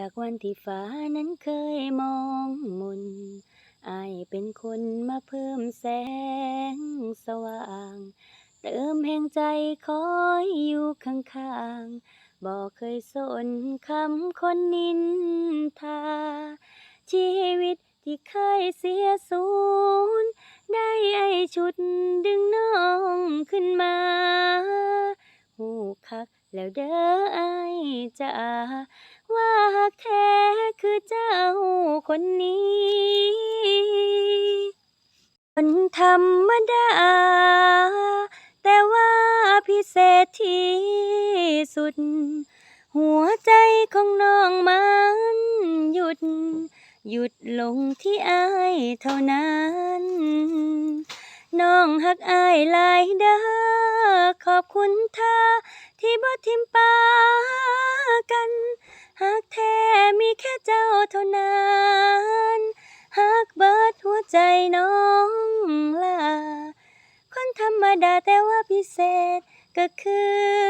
จากวันที่ฟ้านั้นเคยมองมนอายเป็นคนมาเพิ่มแสงสว่าง เติมแห่งใจคอยอยู่ข้างๆบอกเคยสนคำคนนินทา ชีวิตที่เคยเสียสูญได้ไอชุดดึงน้องขึ้นมา แล้วเด้อไอจ้าว่าหักแท้คือเจ้าคนนี้ คนธรรมดา แต่ว่าพิเศษที่สุด หัวใจของน้องมันหยุด หยุดลงที่อายเท่านั้น น้องหักอายหลายเด ขอบคุณเธอที่บ่ทิมปากัน หากแท้มีแค่เจ้าเท่านั้นหากเบิดหัวใจน้องล่ะคนธรรมดาแต่ว่าพิเศษก็คือ